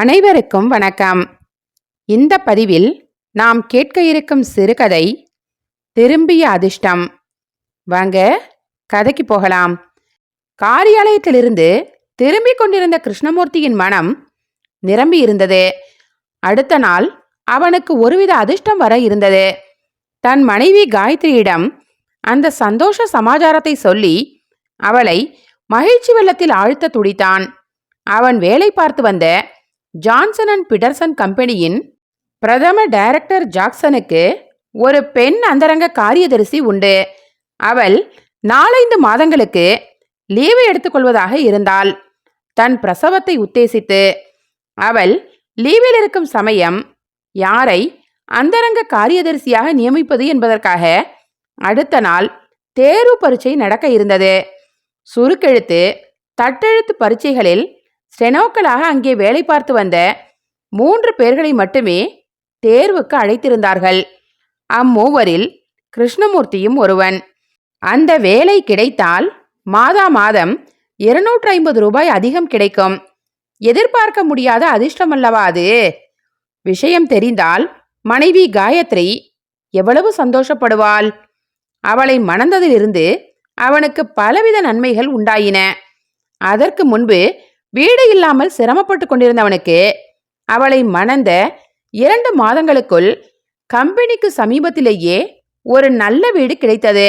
அனைவருக்கும் வணக்கம். இந்த பதிவில் நாம் கேட்க இருக்கும் சிறுகதை திரும்பிய அதிர்ஷ்டம். வாங்க கதைக்கு போகலாம். காரியாலயத்திலிருந்து திரும்பிக் கொண்டிருந்த கிருஷ்ணமூர்த்தியின் மனம் நிரம்பி இருந்தது. அடுத்த நாள் அவனுக்கு ஒருவித அதிர்ஷ்டம் வர இருந்தது. தன் மனைவி காயத்ரியிடம் அந்த சந்தோஷ சமாச்சாரத்தை சொல்லி அவளை மகிழ்ச்சி வெள்ளத்தில் ஆழ்த்த துடித்தான். அவன் வேலை பார்த்து வந்த ஜான்சன் அண்ட் பிடர்சன் கம்பெனியின் பிரதம டைரக்டர் ஜாக்சனுக்கு ஒரு பெண் அந்தரங்க காரியதரிசி உண்டு. அவள் நாலைந்து மாதங்களுக்கு லீவு எடுத்துக்கொள்வதாக இருந்தாள். தன் பிரசவத்தை உத்தேசித்து அவள் லீவில் இருக்கும் சமயம் யாரை அந்தரங்க காரியதரிசியாக நியமிப்பது என்பதற்காக அடுத்த நாள் தேர்வு பரீட்சை நடக்க இருந்தது. சுருக்கெழுத்து தட்டெழுத்து பரீட்சைகளில் ஸ்டெனோக்களாக அங்கே வேலை பார்த்து வந்த மூன்று பேர்களை மட்டுமே தேர்வுக்கு அழைத்திருந்தார்கள். அம்மூவரில் கிருஷ்ணமூர்த்தியும் ஒருவன். அந்த வேலை கிடைத்தால் மாதா மாதம் இருநூற்று ஐம்பது ரூபாய் அதிகம் கிடைக்கும். எதிர்பார்க்க முடியாத அதிர்ஷ்டம் அல்லவா அது? விஷயம் தெரிந்தால் மனைவி காயத்ரி எவ்வளவு சந்தோஷப்படுவாள்? அவளை மணந்ததிலிருந்து அவனுக்கு பலவித நன்மைகள் உண்டாயின. அதற்கு முன்பு வீடு இல்லாமல் சிரமப்பட்டு கொண்டிருந்தவனுக்கு அவளை மணந்த இரண்டு மாதங்களுக்குள் கம்பெனிக்கு சமீபத்திலேயே ஒரு நல்ல வீடு கிடைத்தது.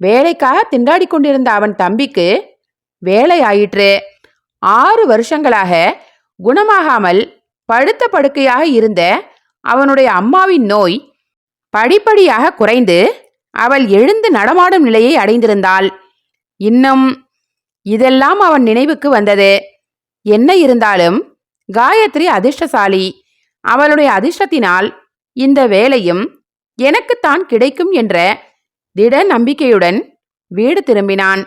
வேலைக்காக திண்டாடி கொண்டிருந்த அவன் தம்பிக்கு வேலை ஆயிற்று. ஆறு வருஷங்களாக குணமாகாமல் படுத்த படுக்கையாக இருந்த அவனுடைய அம்மாவின் நோய் படிப்படியாக குறைந்து அவள் எழுந்து நடமாடும் நிலையை அடைந்திருந்தாள். இன்னும் இதெல்லாம் அவன் நினைவுக்கு வந்தது. என்ன இருந்தாலும் காயத்ரி அதிர்ஷ்டசாலி. அவளுடைய அதிர்ஷ்டத்தினால் இந்த வேலையும் எனக்குத்தான் கிடைக்கும் என்ற திட நம்பிக்கையுடன் வீடு திரும்பினான்.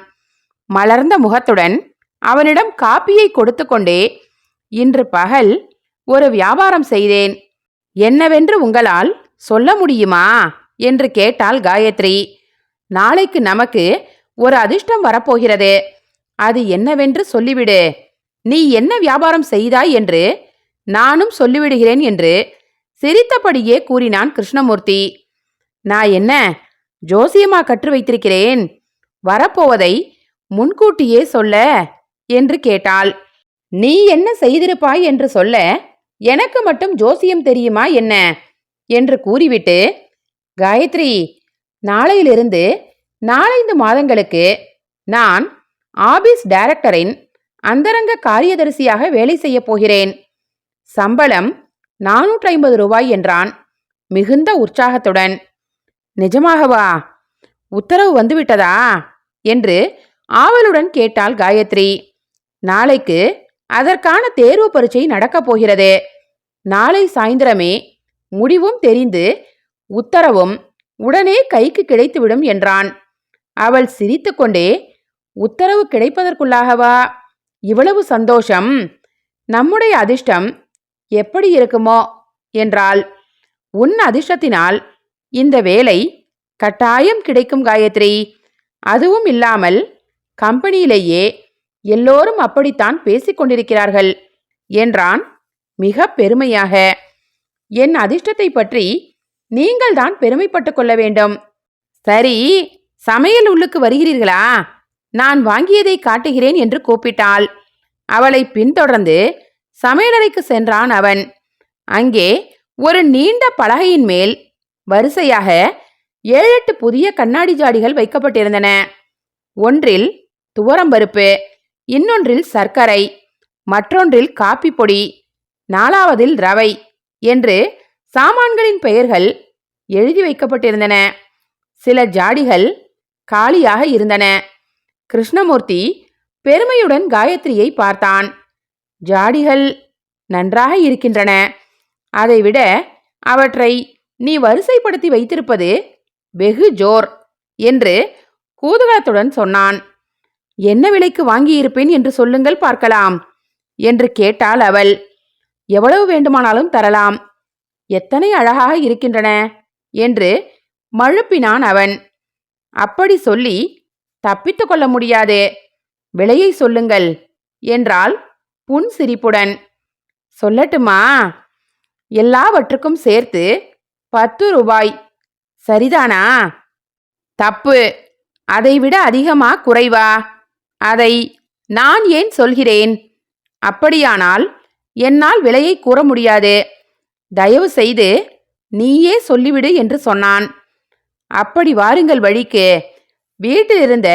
மலர்ந்த முகத்துடன் அவனிடம் காப்பியை கொடுத்து கொண்டே இன்று பகல் ஒரு வியாபாரம் செய்தேன். என்னவென்று உங்களால் சொல்ல முடியுமா? என்று கேட்டாள் காயத்ரி. நாளைக்கு நமக்கு ஒரு அதிர்ஷ்டம் வரப்போகிறது. அது என்னவென்று சொல்லிவிடு. நீ என்ன வியாபாரம் செய்தாய் என்று நானும் சொல்லிவிடுகிறேன் என்று சிரித்தபடியே கூறினான் கிருஷ்ணமூர்த்தி. நான் என்ன? ஜோசியமா கற்று வைத்திருக்கிறேன். வரப்போவதை முன்கூட்டியே சொல்ல என்று கேட்டாள். நீ என்ன செய்திருப்பாய் என்று சொல்ல? எனக்கு மட்டும் ஜோசியம் தெரியுமா என்ன? என்று கூறிவிட்டு காயத்ரி நாளையிலிருந்து நாலைந்து மாதங்களுக்கு நான் ஆபீஸ் டைரக்டரின் அந்தரங்க காரியதரிசியாக வேலை செய்யப் போகிறேன். சம்பளம் நானூற்றி ஐம்பது ரூபாய் என்றான் மிகுந்த உற்சாகத்துடன். நிஜமாகவா? உத்தரவு வந்துவிட்டதா? என்று ஆவலுடன் கேட்டாள் காயத்ரி. நாளைக்கு அதற்கான தேர்வு பரீட்சை நடக்கப் போகிறது. நாளை சாயந்தரமே முடிவும் தெரிந்து உத்தரவும் உடனே கைக்கு கிடைத்துவிடும் என்றான். அவள் சிரித்துக்கொண்டே உத்தரவு கிடைப்பதற்குள்ளாகவா? இவ்வளவு சந்தோஷம். நம்முடைய அதிர்ஷ்டம் எப்படி இருக்குமோ? என்றால் உன் அதிர்ஷ்டத்தினால் இந்த வேலை கட்டாயம் கிடைக்கும் காயத்ரி. அதுவும் இல்லாமல் கம்பெனியிலேயே எல்லோரும் அப்படித்தான் பேசிக்கொண்டிருக்கிறார்கள் என்றான் மிக பெருமையாக. என் அதிர்ஷ்டத்தை பற்றி நீங்கள்தான் பெருமைப்பட்டு கொள்ள வேண்டும். சரி சமையல் உள்ளுக்கு வருகிறீர்களா? நான் வாங்கியதை காட்டுகிறேன் என்று கூப்பிட்டாள். அவளை பின்தொடர்ந்து சமையலறைக்கு சென்றான் அவன். அங்கே ஒரு நீண்ட பலகையின் மேல் வரிசையாக ஏழெட்டு புதிய கண்ணாடி ஜாடிகள் வைக்கப்பட்டிருந்தன. ஒன்றில் துவரம்பருப்பு இன்னொன்றில் சர்க்கரை மற்றொன்றில் காப்பி பொடி நாலாவதில் ரவை என்று சாமான்களின் பெயர்கள் எழுதி வைக்கப்பட்டிருந்தன. சில ஜாடிகள் காலியாக இருந்தன. கிருஷ்ணமூர்த்தி பெருமையுடன் காயத்ரியை பார்த்தான். ஜாடிகள் நன்றாக இருக்கின்றன. அதைவிட அவற்றை நீ வரிசைப்படுத்தி வைத்திருப்பது வெகு ஜோர் என்று கூதுகலத்துடன் சொன்னான். என்ன விலைக்கு வாங்கியிருப்பேன் என்று சொல்லுங்கள் பார்க்கலாம் என்று கேட்டாள் அவள். எவ்வளவு வேண்டுமானாலும் தரலாம். எத்தனை அழகாக இருக்கின்றன என்று மழுப்பினான் அவன். அப்படி சொல்லி தப்பித்து கொள்ள முடியாது. விலையை சொல்லுங்கள் என்றாள் புன் சிரிப்புடன். சொல்லட்டுமா? எல்லாவற்றுக்கும் சேர்த்து பத்து ரூபாய். சரிதானா? தப்பு. அதைவிட அதிகமா குறைவா? அதை நான் ஏன் சொல்கிறேன்? அப்படியானால் என்னால் விலையை கூற முடியாது. தயவு செய்து நீயே சொல்லிவிடு என்று சொன்னான். அப்படி வாருங்கள் வழிக்கு. வீட்டில் இருந்த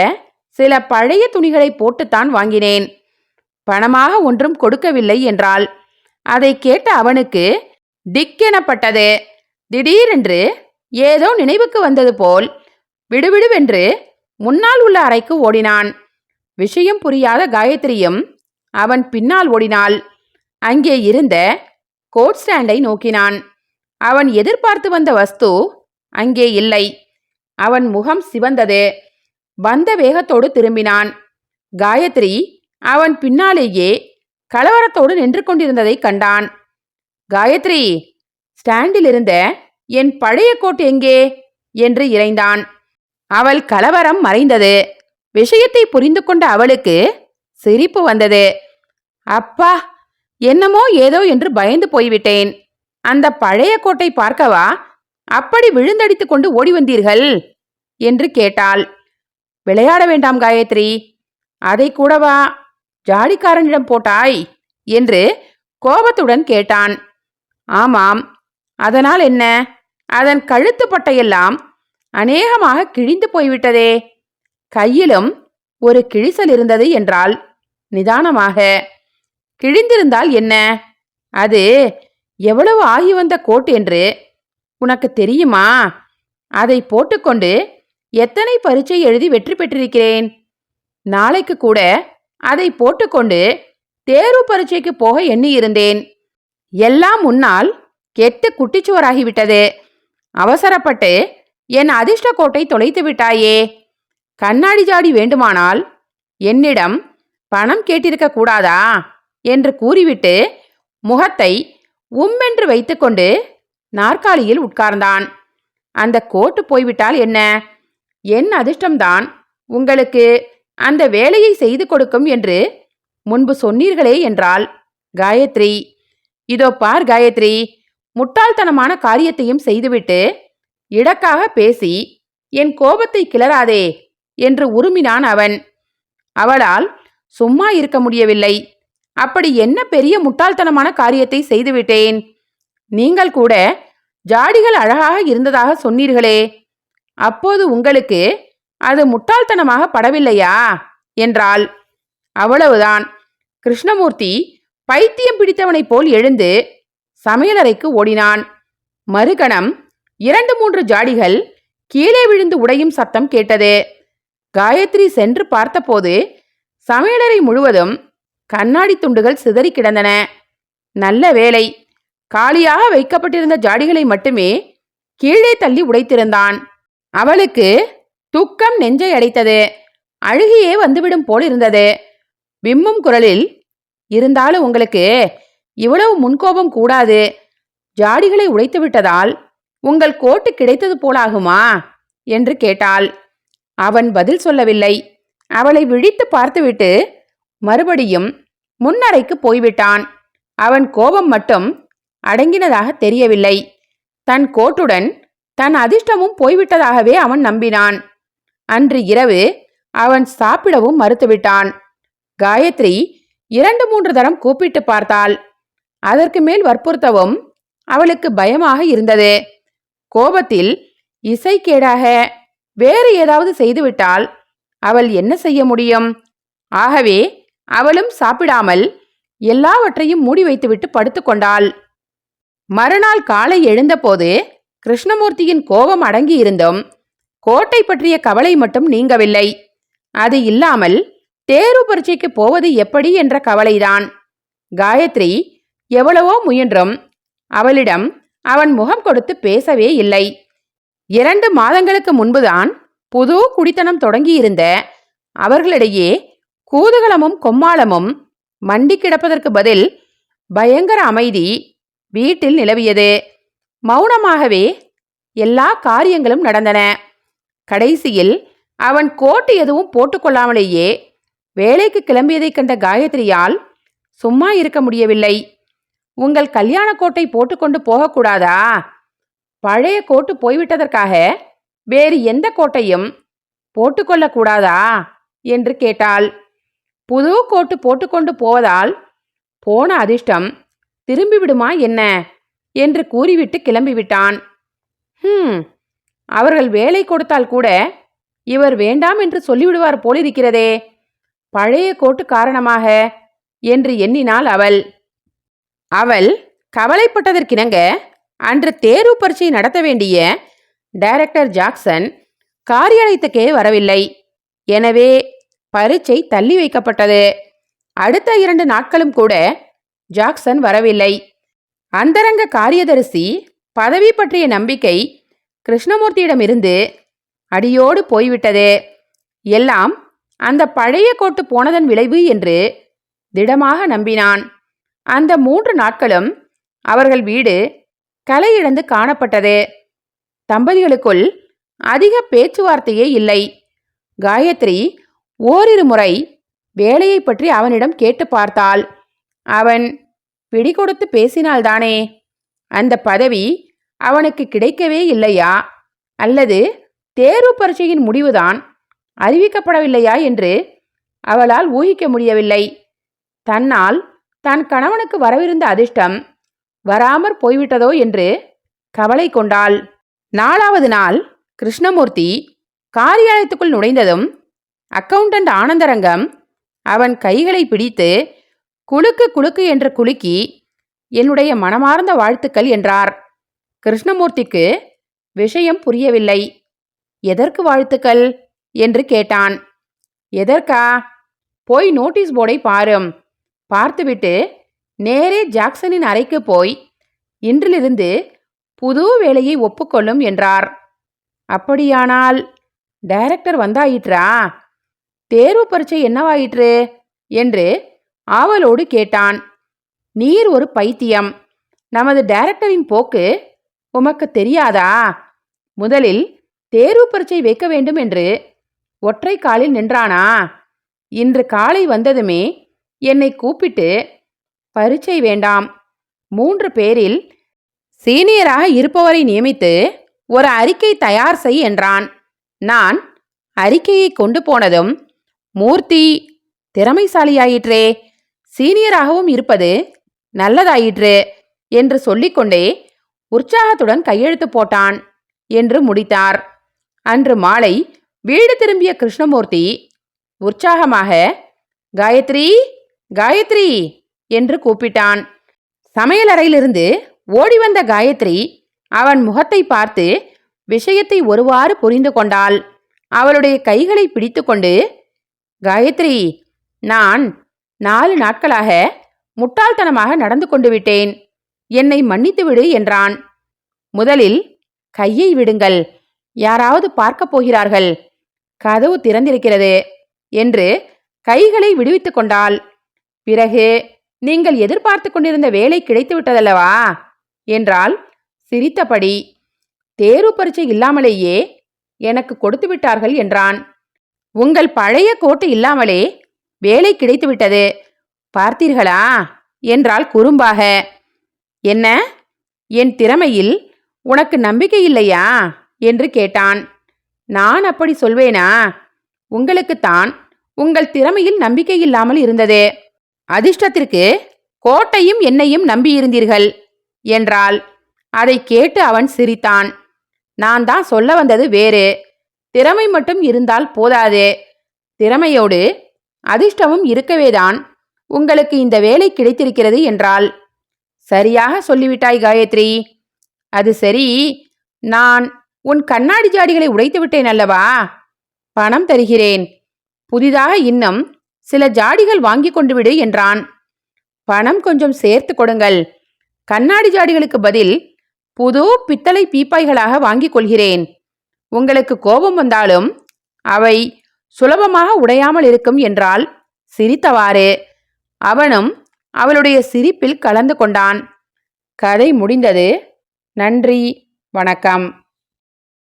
சில பழைய துணிகளை போட்டுத்தான் வாங்கினேன். பணமாக ஒன்றும் கொடுக்கவில்லை என்றால் அதை கேட்ட அவனுக்கு திக்கெனப்பட்டது திடீரென்று ஏதோ நினைவுக்கு வந்தது போல் விடுவிடுவென்று முன்னால் உள்ள அறைக்கு ஓடினான். விஷயம் புரியாத காயத்ரியும் அவன் பின்னால் ஓடினாள். அங்கே இருந்த கோட் ஸ்டாண்டை நோக்கினான். அவன் எதிர்பார்த்து வந்த வஸ்து அங்கே இல்லை. அவன் முகம் சிவந்தது. வந்த வேகத்தோடு திரும்பினான். காயத்ரி அவன் பின்னாலேயே கலவரத்தோடு நின்று கொண்டிருந்ததை கண்டான். காயத்ரி ஸ்டாண்டில் இருந்த என் பழைய கோட் எங்கே என்று இறைந்தான். அவள் கலவரம் மறைந்தது. விஷயத்தை புரிந்து கொண்ட அவளுக்கு சிரிப்பு வந்தது. அப்பா என்னமோ ஏதோ என்று பயந்து போய்விட்டேன். அந்த பழைய கோட்டை பார்க்கவா? அப்படி விழுந்தடித்துக் கொண்டு ஓடி வந்தீர்கள் என்று கேட்டாள். விளையாட வேண்டாம் காயத்ரி. அதை கூடவா? ஜாடிக்காரனிடம் போட்டாய் என்று கோபத்துடன் கேட்டான். ஆமாம். அதனால் என்ன? அதன் கழுத்து பட்டையெல்லாம் அநேகமாக கிழிந்து போய்விட்டதே. கையிலும் ஒரு கிழிசல் இருந்தது என்றால் நிதானமாக. கிழிந்திருந்தால் என்ன? அது எவ்வளவு ஆகி வந்த கோட் என்று உனக்கு தெரியுமா? அதை போட்டுக்கொண்டு எத்தனை பரீட்சை எழுதி வெற்றி பெற்றிருக்கிறேன்? நாளைக்கு கூட அதை போட்டுக்கொண்டு தேர்வு பரீட்சைக்கு போக எண்ணியிருந்தேன். எல்லாம் முன்னால் கெட்டு குட்டிச்சுவராகிவிட்டது. அவசரப்பட்டு என் அதிர்ஷ்ட கோட்டை தொலைத்து விட்டாயே. கண்ணாடி ஜாடி வேண்டுமானால் என்னிடம் பணம் கேட்டிருக்க கூடாதா? என்று கூறிவிட்டு முகத்தை உம்மென்று வைத்துக்கொண்டு நாற்காலியில் உட்கார்ந்தான். அந்த கோட்டு போய்விட்டால் என்ன? என் அதிர்ஷ்டம்தான். உங்களுக்கு அந்த வேலையை செய்து கொடுக்கும் என்று முன்பு சொன்னீர்களே என்றால் காயத்ரி. இதோ பார் காயத்ரி முட்டாள்தனமான காரியத்தையும் செய்துவிட்டு இடக்காக பேசி என் கோபத்தை கிளறாதே என்று உருமினான் அவன். அவளால் சும்மா இருக்க முடியவில்லை. அப்படி என்ன பெரிய முட்டாள்தனமான காரியத்தை செய்துவிட்டேன்? நீங்கள் கூட ஜாடிகள் அழகாக இருந்ததாக சொன்னீர்களே. அப்போது உங்களுக்கு அது முட்டாள்தனமாக படவில்லையா? என்றாள். அவ்வளவுதான். கிருஷ்ணமூர்த்தி பைத்தியம் பிடித்தவனைப் போல் எழுந்து சமையலறைக்கு ஓடினான். மறுகணம் இரண்டு மூன்று ஜாடிகள் கீழே விழுந்து உடையும் சத்தம் கேட்டது. காயத்ரி சென்று பார்த்தபோது சமையலறை முழுவதும் கண்ணாடி துண்டுகள் சிதறி கிடந்தன. நல்ல வேலை காலியாக வைக்கப்பட்டிருந்த ஜாடிகளை மட்டுமே கீழே தள்ளி உடைத்திருந்தான். அவளுக்கு துக்கம் நெஞ்சை அடைத்தது. அழுகியே வந்துவிடும் போல் இருந்தது. விம்மும் குரலில் இருந்தாலும் உங்களுக்கு இவ்வளவு முன்கோபம் கூடாது. ஜாடிகளை உடைத்து விட்டதால் உங்கள் கோட்டு கிடைத்தது போலாகுமா? என்று கேட்டாள். அவன் பதில் சொல்லவில்லை. அவளை விழித்து பார்த்துவிட்டு மறுபடியும் முன்னறைக்கு போய்விட்டான். அவன் கோபம் மட்டும் அடங்கினதாக தெரியவில்லை. தன் கோட்டுடன் தன் அதிர்ஷ்டமும் போய்விட்டதாகவே அவன் நம்பினான். அன்று இரவு அவன் சாப்பிடவும் மறுத்துவிட்டான். காயத்ரி இரண்டு மூன்று தரம் கூப்பிட்டு பார்த்தாள். அதற்கு மேல் வற்புறுத்தவும் அவளுக்கு பயமாக இருந்தது. கோபத்தில் இசைக்கேடாக வேறு ஏதாவது செய்துவிட்டால் அவள் என்ன செய்ய முடியும்? ஆகவே அவளும் சாப்பிடாமல் எல்லாவற்றையும் மூடி வைத்துவிட்டு படுத்துக்கொண்டாள். மறுநாள் காலை எழுந்தபோது கிருஷ்ணமூர்த்தியின் கோபம் அடங்கியிருந்தும் கோட்டை பற்றிய கவலை மட்டும் நீங்கவில்லை. அது இல்லாமல் தேர்வு பரீட்சைக்கு போவது எப்படி என்ற கவலைதான். காயத்ரி எவ்வளவோ முயன்றும் அவளிடம் அவன் முகம் கொடுத்து பேசவே இல்லை. இரண்டு மாதங்களுக்கு முன்புதான் புது குடித்தனம் தொடங்கியிருந்த அவர்களிடையே கூதுகலமும் கொம்மாளமும் மண்டி கிடப்பதற்கு பதில் பயங்கர அமைதி வீட்டில் நிலவியது. மௌனமாகவே எல்லா காரியங்களும் நடந்தன. கடைசியில் அவன் கோட்டு எதுவும் போட்டுக்கொள்ளாமலேயே வேலைக்கு கிளம்பியதைக் கண்ட காயத்ரியால் சும்மா இருக்க முடியவில்லை. உங்கள் கல்யாண கோட்டை போட்டுக்கொண்டு போகக்கூடாதா? பழைய கோட்டு போய்விட்டதற்காக வேறு எந்த கோட்டையும் போட்டுக்கொள்ளக்கூடாதா? என்று கேட்டாள். புது கோட்டு போட்டுக்கொண்டு போவதால் போன அதிர்ஷ்டம் திரும்பிவிடுமா என்ன? என்று கூறிவிட்டு கிளம்பிவிட்டான். ஹம் அவர்கள் வேலை கொடுத்தால் கூட இவர் வேண்டாம் என்று சொல்லிவிடுவார் போலிருக்கிறதே. பழைய கோட்டு காரணமாக என்று எண்ணினாள் அவள். அவள் கவலைப்பட்டதற்கிணங்க அன்று தேர்வு பரீட்சை நடத்த வேண்டிய டைரக்டர் ஜாக்சன் காரியாலயத்துக்கே வரவில்லை. எனவே பரீட்சை தள்ளி வைக்கப்பட்டது. அடுத்த இரண்டு நாட்களும் கூட ஜாக்சன் வரவில்லை. அந்தரங்க காரியதரிசி பதவி பற்றிய நம்பிக்கை கிருஷ்ணமூர்த்தியிடமிருந்து அடியோடு போய்விட்டது. எல்லாம் அந்த பழைய கோட்டு போனதன் விளைவு என்று திடமாக நம்பினான். அந்த மூன்று நாட்களும் அவர்கள் வீடு கலை இழந்து காணப்பட்டது. தம்பதிகளுக்குள் அதிக பேச்சுவார்த்தையே இல்லை. காயத்ரி ஓரிரு முறை வேலையை பற்றி அவனிடம் கேட்டு பார்த்தாள். அவன் பிடிகொடுத்து பேசினால்தானே அந்த பதவி அவனுக்கு கிடைக்கவே இல்லையா? அல்லது தேர்வு பரீட்சையின் முடிவுதான் அறிவிக்கப்படவில்லையா என்று அவளால் ஊகிக்க முடியவில்லை. தன்னால் தன் கணவனுக்கு வரவிருந்த அதிர்ஷ்டம் வராமற் போய்விட்டதோ என்று கவலை கொண்டாள். நாலாவது நாள் கிருஷ்ணமூர்த்தி காரியாலயத்துக்குள் நுழைந்ததும் அக்கவுண்டன்ட் ஆனந்தரங்கம் அவன் கைகளை பிடித்து குலுக்கு குலுக்கு என்று குலுக்கி என்னுடைய மனமார்ந்த வாழ்த்துக்கள் என்றார். கிருஷ்ணமூர்த்திக்கு விஷயம் புரியவில்லை. எதற்கு வாழ்த்துக்கள்? என்று கேட்டான். எதற்கா? போய் நோட்டீஸ் போர்டை பாரும். பார்த்துவிட்டு நேரே ஜாக்சனின் அறைக்கு போய் இன்றிலிருந்து புது வேலையை ஒப்புக்கொள்ளும் என்றார். அப்படியானால் டைரக்டர் வந்தாயிற்றா? தேர்வு பரீட்சை என்னவாயிற்று? என்று ஆவலோடு கேட்டான் நீர் ஒரு பைத்தியம். நமது டைரக்டரின் போக்கு உமக்கு தெரியாதா? முதலில் தேர்வு பரீட்சை வைக்க வேண்டும் என்று. ஒற்றை காலில் நின்றானா? இன்று காலை வந்ததுமே என்னை கூப்பிட்டு பரீட்சை வேண்டாம். மூன்று பேரில் சீனியராக இருப்பவரை நியமித்து ஒரு அறிக்கை தயார் செய் என்றான். நான் அறிக்கையை கொண்டு போனதும் மூர்த்தி திறமைசாலியாயிற்றே. சீனியராகவும் இருப்பது நல்லதாயிற்று என்று சொல்லிக்கொண்டே உற்சாகத்துடன் கையெழுத்து போட்டான் என்று முடித்தார். அன்று மாலை வீடு திரும்பிய கிருஷ்ணமூர்த்தி உற்சாகமாக காயத்ரி காயத்ரி என்று கூப்பிட்டான். சமையலறையிலிருந்து ஓடி வந்த காயத்ரி அவன் முகத்தை பார்த்து விஷயத்தை ஒருவாறு புரிந்து கொண்டாள். அவளுடைய கைகளை பிடித்துக்கொண்டு காயத்ரி நான் நாலு நாட்களாக முட்டாள்தனமாக நடந்து கொண்டு விட்டேன். என்னை மன்னித்து விடு என்றான். முதலில் கையை விடுங்கள். யாராவது பார்க்கப் போகிறார்கள். கதவு திறந்திருக்கிறது என்று கைகளை விடுவித்துக் கொண்டாள். பிறகு நீங்கள் எதிர்பார்த்து கொண்டிருந்த வேலை கிடைத்து விட்டதல்லவா என்றால் சிரித்தபடி. தேர்வு பரீட்சை இல்லாமலேயே எனக்கு கொடுத்து விட்டார்கள் என்றான். உங்கள் பழைய கோட்டு இல்லாமலே வேலை கிடைத்துவிட்டது பார்த்தீர்களா? என்றால் குறும்பாக. என்ன? என் திறமையில் உனக்கு நம்பிக்கை இல்லையா? என்று கேட்டான். நான் அப்படி சொல்வேனா? உங்களுக்குத்தான் உங்கள் திறமையில் நம்பிக்கை இல்லாமல் இருந்தது. அதிர்ஷ்டத்திற்கு கோட்டையும் என்னையும் நம்பியிருந்தீர்கள் என்றாள். அதை கேட்டு அவன் சிரித்தான். நான் தான் சொல்ல வந்தது வேறு. திறமை மட்டும் இருந்தால் போதாது. திறமையோடு அதிர்ஷ்டமும் இருக்கவேதான். உங்களுக்கு இந்த வேலை கிடைத்திருக்கிறது என்றால் சரியாக சொல்லிவிட்டாய் காயத்ரி. அது சரி. நான் உன் கண்ணாடி ஜாடிகளை உடைத்து விட்டேன் அல்லவா? பணம் தருகிறேன். புதிதாக இன்னும் சில ஜாடிகள் வாங்கி கொண்டு விடு என்றான். பணம் கொஞ்சம் சேர்த்து கொடுங்கள். கண்ணாடி ஜாடிகளுக்கு பதில் புது பித்தளை பீப்பாய்களாக வாங்கிக் கொள்கிறேன். உங்களுக்கு கோபம் வந்தாலும் அவை சுலபமாக உடையாமல் இருக்கும் என்றால் சிரித்தவாறு. அவனும் அவளுடைய சிரிப்பில் கலந்து கொண்டான். கதை முடிந்தது. நன்றி. வணக்கம்.